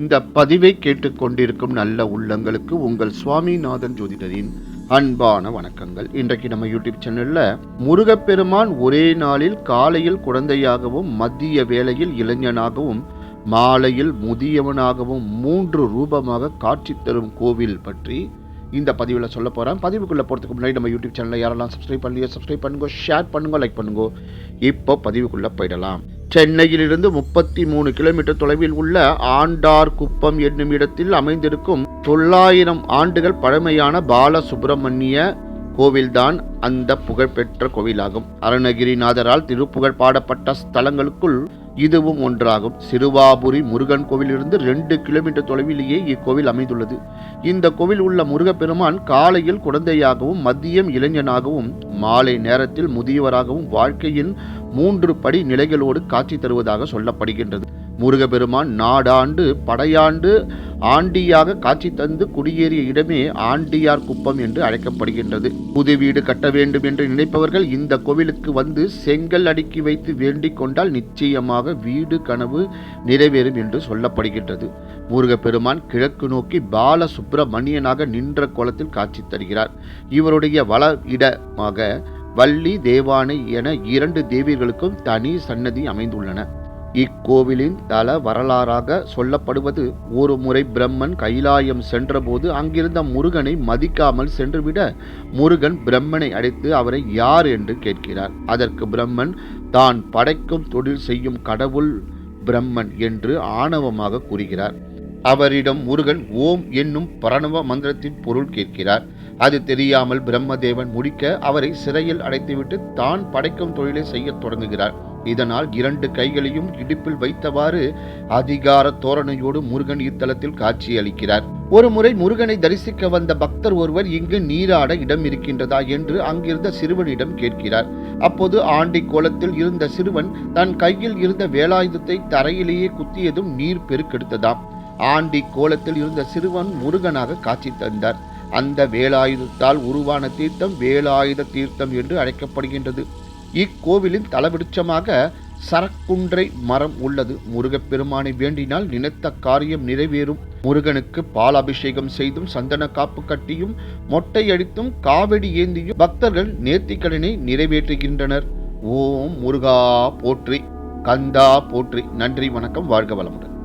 இந்த பதிவை கேட்டுக்கொண்டிருக்கும் நல்ல உள்ளங்களுக்கு உங்கள் சுவாமிநாதன் ஜோதிடரின் அன்பான வணக்கங்கள். இன்றைக்கு நம்ம யூடியூப் சேனல்ல முருகப்பெருமான் ஒரே நாளில் காலையில் குழந்தையாகவும் மத்திய வேளையில் இளைஞனாகவும் மாலையில் முதியவனாகவும் மூன்று ரூபமாக காட்சி தரும் கோவில் பற்றி இந்த பதிவில் சொல்ல போகிறேன் பதிவுக்குள்ளே போகிறதுக்கு முன்னாடி நம்ம யூடியூப் சேனலில் யாரெல்லாம் சப்ஸ்கிரைப் பண்ணலையோ சப்ஸ்கிரைப் பண்ணுங்க ஷேர் பண்ணுங்க லைக் பண்ணுங்க இப்போ பதிவுக்குள்ளே போயிடலாம். சென்னையிலிருந்து முப்பத்தி மூணு கிலோமீட்டர் தொலைவில் உள்ள ஆண்டார் குப்பம் என்னும் இடத்தில் அமைந்திருக்கும் தொள்ளாயிரம் ஆண்டுகள் பழமையான பாலசுப்பிரமணிய கோவில்தான் அந்த புகழ்பெற்ற கோவிலாகும். அருணகிரிநாதரால் திருப்புகழ் பாடப்பட்ட ஸ்தலங்களுக்குள் இதுவும் ஒன்றாகும். சிறுவாபுரி முருகன் கோவிலிருந்து ரெண்டு கிலோமீட்டர் தொலைவிலேயே இக்கோவில் அமைந்துள்ளது. இந்த கோவில் உள்ள முருகப்பெருமான் காலையில் குழந்தையாகவும் மதியம் இளைஞனாகவும் மாலை நேரத்தில் முதியவராகவும் வாழ்க்கையின் மூன்று படி நிலைகளோடு காட்சி தருவதாக சொல்லப்படுகின்றது. முருகப்பெருமான் நாடாண்டு படையாண்டு ஆண்டியாக காட்சி தந்து குடியேறிய இடமே ஆண்டியார் குப்பம் என்று அழைக்கப்படுகின்றது. புது வீடு கட்ட வேண்டும் என்று நினைப்பவர்கள் இந்த கோவிலுக்கு வந்து செங்கல் அடுக்கி வைத்து வேண்டிக் கொண்டால் நிச்சயமாக வீடு கனவு நிறைவேறும் என்று சொல்லப்படுகின்றது. முருகப்பெருமான் கிழக்கு நோக்கி பால சுப்பிரமணியனாக நின்ற கோலத்தில் காட்சி தருகிறார். இவருடைய வள இடமாக வள்ளி தேவானை என இரண்டு தேவியர்களுக்கும் தனி சன்னதி அமைந்துள்ளன. இக்கோவிலின் தல வரலாறாக சொல்லப்படுவது ஒரு முறை பிரம்மன் கைலாயம் சென்றபோது அங்கிருந்த முருகனை மதிக்காமல் சென்றுவிட முருகன் பிரம்மனை அழைத்து அவரை யார் என்று கேட்கிறார். அதற்கு பிரம்மன் தான் படைக்கும் தொழில் செய்யும் கடவுள் பிரம்மன் என்று ஆணவமாக கூறுகிறார். அவரிடம் முருகன் ஓம் என்னும் பரணவ மந்திரத்தின் பொருள் கேட்கிறார். அது தெரியாமல் பிரம்மதேவன் முடிக்க அவரை சிறையில் அடைத்துவிட்டு தான் படைக்கும் தொழிலை செய்யத் தொடங்குகிறார். இதனால் இரண்டு கைகளையும் இடுப்பில் வைத்தவாறு அதிகார தோரணையோடு முருகன் இத்தலத்தில் காட்சியளிக்கிறார் ஒரு முறை முருகனை தரிசிக்க வந்த பக்தர் ஒருவர் இங்கு நீராட இடம் இருக்கின்றதா? என்று அங்கிருந்த சிறுவனிடம் கேட்கிறார். அப்போது ஆண்டி கோலத்தில் இருந்த சிறுவன் தன் கையில் இருந்த வேலாயுதத்தை தரையிலேயே குத்தியதும் நீர் பெருக்கெடுத்ததாம். ஆண்டி கோலத்தில் இருந்த சிறுவன் முருகனாக காட்சி தந்தார். அந்த வேலாயுதத்தால் உருவான தீர்த்தம் வேலாயுத தீர்த்தம் என்று அழைக்கப்படுகின்றது. இக்கோவிலின் தலவிருட்சமாக சரக்குன்றை மரம் உள்ளது. முருகப்பெருமானை வேண்டினால் நினைத்த காரியம் நிறைவேறும். முருகனுக்கு பால் அபிஷேகம் செய்தும் சந்தன காப்பு கட்டியும் மொட்டை அடித்தும் காவடி ஏந்தியும் பக்தர்கள் நேர்த்திக்கடனை நிறைவேற்றுகின்றனர். ஓம் முருகா போற்றி கந்தா போற்றி. நன்றி வணக்கம் வாழ்க வளமுடன்.